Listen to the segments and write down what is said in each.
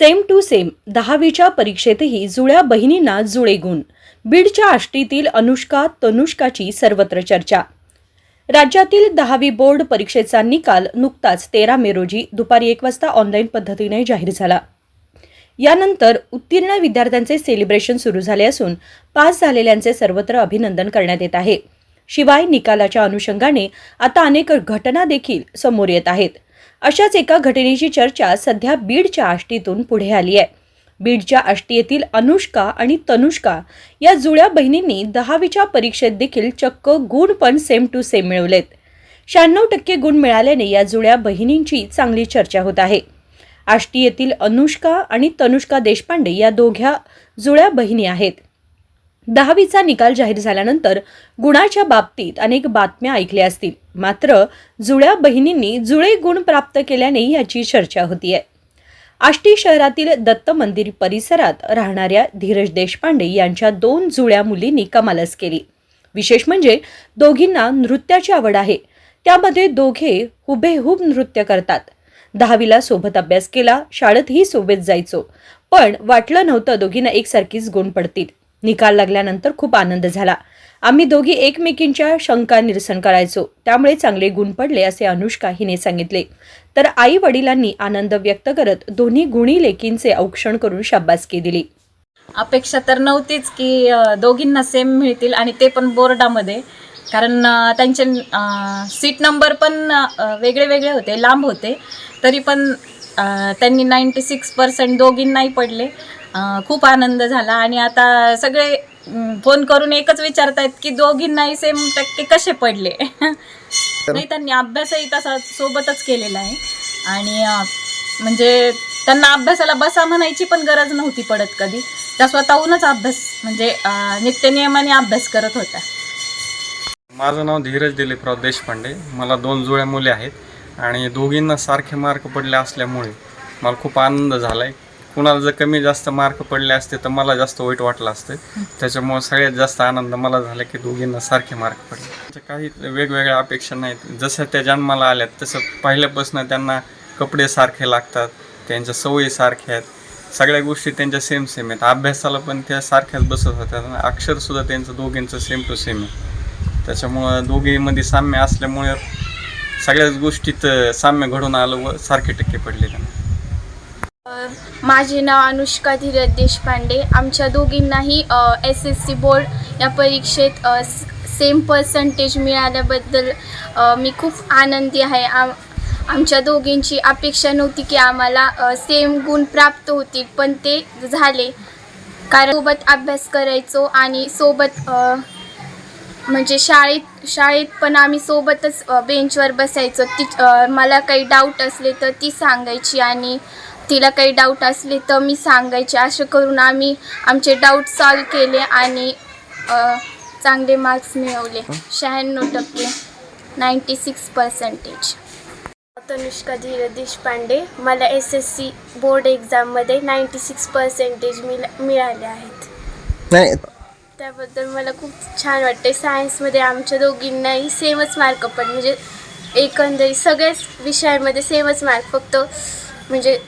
Same to same दहावीच्या परीक्षेतही जुळ्या बहिणींना जुळे गुण. बीडच्या आष्टीतील अनुष्का तनुष्काची सर्वत्र चर्चा. राज्यातील दहावी बोर्ड परीक्षेचा निकाल नुकताच तेरा मे रोजी दुपारी एक वाजता ऑनलाईन पद्धतीने जाहीर झाला. यानंतर उत्तीर्ण विद्यार्थ्यांचे सेलिब्रेशन सुरू झाले असून पास झालेल्यांचे सर्वत्र अभिनंदन करण्यात येत आहे. शिवाय निकालाच्या अनुषंगाने आता अनेक घटना देखील समोर येत आहेत. अशाच एका घटनेची चर्चा सध्या बीडच्या आष्टीतून पुढे आली आहे. बीडच्या आष्टी येथील अनुष्का आणि तनुष्का या जुळ्या बहिणींनी दहावीच्या परीक्षेत देखील चक्क गुण पण सेम टू सेम मिळवलेत. शहाण्णव टक्के गुण मिळाल्याने या जुळ्या बहिणींची चांगली चर्चा होत आहे. आष्टी येथील अनुष्का आणि तनुष्का देशपांडे या दोघ्या जुळ्या बहिणी आहेत. दहावीचा निकाल जाहीर झाल्यानंतर गुणाच्या बाबतीत अनेक बातम्या ऐकल्या असतील. मात्र जुळ्या बहिणींनी जुळे गुण प्राप्त केल्याने याची चर्चा होतीये. आष्टी शहरातील दत्त मंदिर परिसरात राहणाऱ्या धीरज देशपांडे यांच्या दोन जुळ्या मुलींनी कमालच केली. विशेष म्हणजे दोघींना नृत्याची आवड आहे. त्यामध्ये दोघे हुबेहूब नृत्य करतात. दहावीला सोबत अभ्यास केला शाळेतही सोबत जायचो. पण वाटलं नव्हतं दोघींना एकसारखीच गुण पडतील. निकाल लागल्यानंतर खूप आनंद झाला. आम्ही दोघी एकमेकींच्या शंका निरसन करायचो. त्यामुळे चांगले गुण पडले असे अनुष्का हिने सांगितले. तर आई वडिलांनी आनंद व्यक्त करत दोन्ही गुणी लेकींचे औक्षण करून शाबासकी दिली. अपेक्षा तर नव्हतीच की दोघींना सेम मिळतील आणि ते पण बोर्डामध्ये. कारण त्यांचे सीट नंबर पण वेगळे वेगळे होते लांब होते. तरी पण त्यांनी नाईंटी सिक्स पर्सेंट दोघींनाही पडले. खूप आनंद झाला आणि आता सगळे फोन करून एकच विचारतायत की दोघींनाही सेम टक्के कसे पडले? नाही त्यांनी अभ्यासही तसा सोबतच केलेला आहे. आणि म्हणजे त्यांना अभ्यासाला बसा म्हणायची पण गरज नव्हती पडत कधी. त्या स्वतःहूनच अभ्यास म्हणजे नित्यनियमाने अभ्यास करत होत्या. माझं नाव धीरज दिलीपराव देशपांडे. मला दोन जुळ्या मुले आहेत आणि दोघींना सारखे मार्क पडले असल्यामुळे मला खूप आनंद झाला आहे कुणाला जर कमी जास्त मार्क पडले असते तर मला जास्त वाईट वाटलं असतं. त्याच्यामुळे सगळ्यात जास्त आनंद मला झाला की दोघींना सारखे मार्क पडले. त्यांच्या काही वेगवेगळ्या अपेक्षा नाहीत. जसं त्या जन्माला आल्यात तसं पहिल्यापासून त्यांना कपडे सारखे लागतात त्यांच्या सवयी सारख्या आहेत. सगळ्या गोष्टी त्यांच्या सेम सेम आहेत. अभ्यासाला पण त्या सारख्याच बसत होत्या. अक्षरसुद्धा त्यांचं दोघींचं सेम टू सेम आहे. त्याच्यामुळं दोघीमध्ये साम्य असल्यामुळे सगळ्याच गोष्टीत साम्य घडून आलं व सारखे टक्के पडले त्यांना. माझे नाव अनुष्का धीरज देशपांडे. आमच्या दोघींनाही एस एस सी बोर्ड या परीक्षेत सेम पर्सेंटेज मिळाल्याबद्दल मी खूप आनंदी आहे. आम आमच्या दोघींची अपेक्षा नव्हती की आम्हाला सेम गुण प्राप्त होतील पण ते झाले. कारण सोबत अभ्यास करायचो आणि सोबत म्हणजे शाळेत शाळेत पण आम्ही सोबतच बेंचवर बसायचो. ती मला काही डाऊट असले तर ती सांगायची आणि तिला काही डाऊट असले तर मी सांगायचे. असं करून आम्ही आमचे डाऊट सॉल्व केले आणि अ, चांगले मार्क्स मिळवले. शहाण्णव टक्के ninety six percentage Tanushka Dheeraj Deshpande मला एस एस सी बोर्ड एक्झाममध्ये नाईंटी सिक्स पर्सेंटेज मिळा मिळाले आहेत. नाही. त्याबद्दल मला खूप छान वाटते सायन्समध्ये आमच्या दोघींनाही सेमच मार्क पडले म्हणजे एकंदरीत सगळ्याच विषयांमध्ये सेमच मार्क फक्त म्हणजे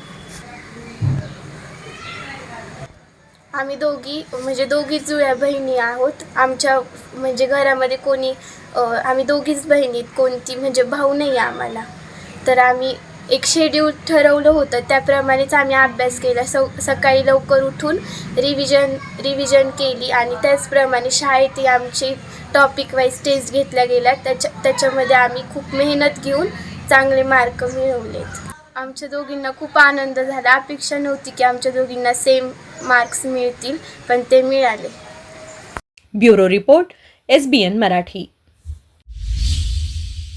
आम्ही दोघी म्हणजे दोघी जुळ्या बहिणी आहोत. आमच्या म्हणजे घरामध्ये कोणी आम्ही दोघीच बहिणीत कोणती म्हणजे भाऊ नाही आहे आम्हाला. तर आम्ही एक शेड्यूल ठरवलं होतं. त्याप्रमाणेच आम्ही अभ्यास केला. सौ सकाळी लवकर उठून रिव्हिजन रिव्हिजन केली आणि त्याचप्रमाणे शाळेतही आमची टॉपिक वाईज टेस्ट घेतल्या गेल्या. त्याच्या त्याच्यामध्ये आम्ही खूप मेहनत घेऊन चांगले मार्क मिळवलेत. आमच्या दोघींना खूप आनंद झाला. अपेक्षा नव्हती की आमच्या दोघींना सेम मार्क्स मिळतील पण ते मिळाले. Bureau report S B N Marathi.